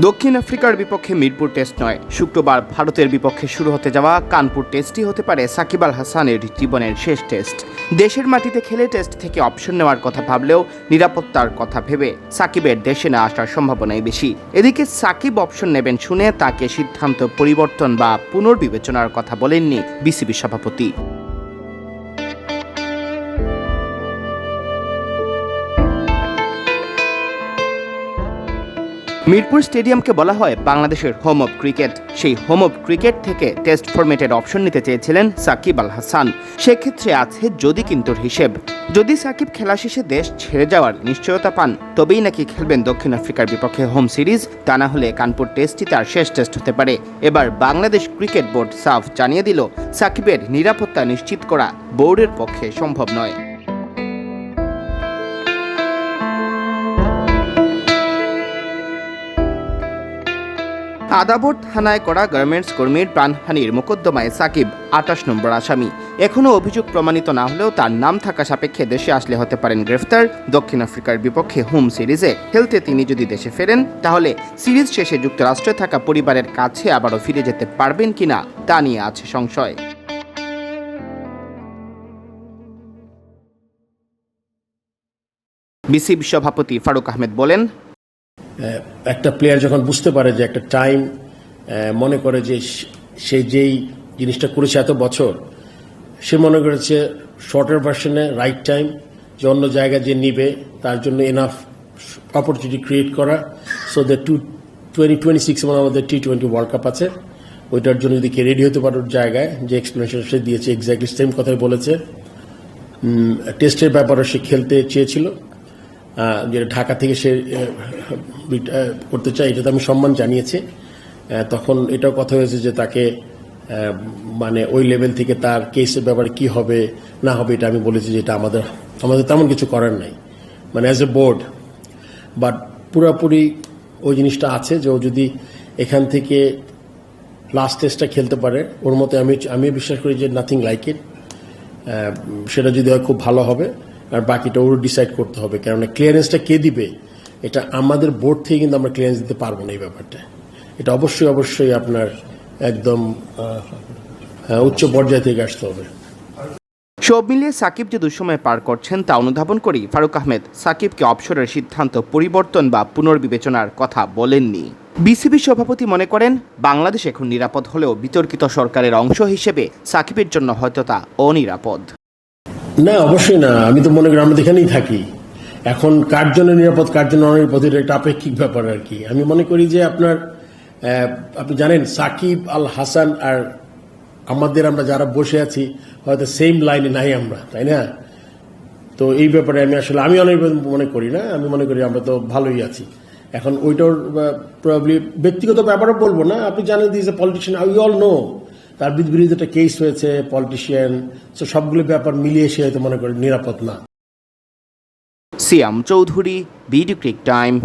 দক্ষিণ আফ্রিকার বিপক্ষে মিরপুর টেস্ট নয়। শুক্রবার ভারতের বিপক্ষে শুরু হতে যাওয়া কানপুর টেস্টই হতে পারে সাকিব আল হাসানের জীবনের শেষ টেস্ট। দেশের মাটিতে খেলে টেস্ট থেকে অপশন নেওয়ার কথা ভাবলেও নিরাপত্তার কথা ভেবে সাকিবের দেশে না আসার সম্ভাবনাই বেশি। এদিকে সাকিব অপশন নেবেন শুনে তাকে সিদ্ধান্ত পরিবর্তন বা পুনর্বিবেচনার কথা বলেননি বিসিবি সভাপতি। মিরপুর স্টেডিয়ামকে বলা হয় বাংলাদেশের হোম অব ক্রিকেট সেই হোম অব ক্রিকেট থেকে টেস্ট ফরম্যাটের অপশন নিতে চেয়েছিলেন সাকিব আল হাসান। সেক্ষেত্রে আছে যদি কিন্তুর হিসেব। যদি সাকিব খেলা শেষে দেশ ছেড়ে যাওয়ার নিশ্চয়তা পান, তবেই নাকি খেলবেন দক্ষিণ আফ্রিকার বিপক্ষে হোম সিরিজ তা না হলে কানপুর টেস্টটি তার শেষ টেস্ট হতে পারে। এবার বাংলাদেশ ক্রিকেট বোর্ড সাফ জানিয়ে দিল, সাকিবের নিরাপত্তা নিশ্চিত করা বোর্ডের পক্ষে সম্ভব নয়। আদাবর থানায় করা গার্মেন্টস কর্মীর প্রাণহানির মোকদ্দমায় সাকিব আটাশ নম্বর আসামি। এখনও অভিযোগ প্রমাণিত না হলেও তার নাম থাকা সাপেক্ষে দেশে আসলে হতে পারেন গ্রেফতার। দক্ষিণ আফ্রিকার বিপক্ষে হোম সিরিজে খেলতে তিনি যদি দেশে ফেরেন, তাহলে সিরিজ শেষে যুক্তরাষ্ট্রে থাকা পরিবারের কাছে আবারও ফিরে যেতে পারবেন কিনা তা নিয়ে আছে সংশয়। বিসিবি সভাপতি ফারুক আহমেদ বলেন একটা প্লেয়ার যখন বুঝতে পারে যে একটা টাইম মনে করে যে সে- যেই জিনিসটা করেছে এত বছর, সে মনে করেছে শর্টের ভার্সনে রাইট টাইম যে অন্য জায়গায় যে নিবে, তার জন্য এনাফ অপরচুনিটি ক্রিয়েট করা। So the two twenty twenty six মানে আমাদের টি টোয়েন্টি ওয়ার্ল্ড কাপ আছে। ওইটার জন্য যদি রেডি হতে পারে ওর জায়গায়, যে এক্সপ্লেনেশন সে দিয়েছে এক্স্যাক্টলি সেম কথাই বলেছে। টেস্টের ব্যাপারে সে খেলতে চেয়েছিল। যেটা ঢাকা থেকে সে করতে চায় এটা তো আমি সম্মান জানিয়েছি। তখন এটাও কথা হয়েছে যে তাকে মানে ওই লেভেল থেকে তার কেসের ব্যাপারে কি হবে, না হবে, এটা আমি বলেছি যে এটা আমাদের আমাদের তেমন কিছু করার নাই। মানে অ্যাজ এ বোর্ড বাট পুরোপুরি ওই জিনিসটা আছে যে ও যদি এখান থেকে লাস্ট টেস্টটা খেলতে পারে, ওর মতে আমি আমি বিশ্বাস করি যে নাথিং লাইক ইট সেটা যদি হয় খুব ভালো হবে। আর বাকিটা ওর ডিসাইড করতে হবে। কেননা ক্লিয়ারেন্সটা কে দিবে? এটা আমাদের বোর্ড থেকে কিন্তু আমরা ক্লিয়ারেন্স দিতে পারব না এই ব্যাপারটা। এটা অবশ্যই অবশ্যই আপনার একদম হ্যাঁ, উচ্চ পর্যায় থেকে আসতে হবে। সব মিলিয়ে সাকিব যে দুঃসময় পার করছেন তা অনুধাবন করি ফারুক আহমেদ সাকিবকে অবসরের সিদ্ধান্ত পরিবর্তন বা পুনর্বিবেচনার কথা বলেননি। বিসিবি সভাপতি মনে করেন বাংলাদেশ এখন নিরাপদ হলেও বিতর্কিত সরকারের অংশ হিসেবে সাকিবের জন্য হয়তো তা অনিরাপদ। না, অবশ্যই না। আমি তো মনে করি আমরা এখানেই থাকি। এখন কার জন্য নিরাপদ, কার জন্য অনিরাপদ, এটা একটা আপেক্ষিক ব্যাপার আর কি। আমি মনে করি যে আপনার আপনি জানেন, সাকিব আল হাসান আর আমাদের আমরা যারা বসে আছি, হয়তো সেম লাইনে নাই আমরা, তাই না? তো এই ব্যাপারে আমি আসলে, আমি অনেক মনে করি না। আমি মনে করি আমরা তো ভালোই আছি। এখন ওইটার ব্যক্তিগত ব্যাপারও বলব না। আপনি জানেন this a politician we all know তার বিরুদ্ধে একটা কেস হয়েছে পলিটিশিয়ান তো সবগুলো ব্যাপার মিলিয়ে সে হয়তো মনে করে নিরাপদ না। Siam Chowdhury, BD cric time.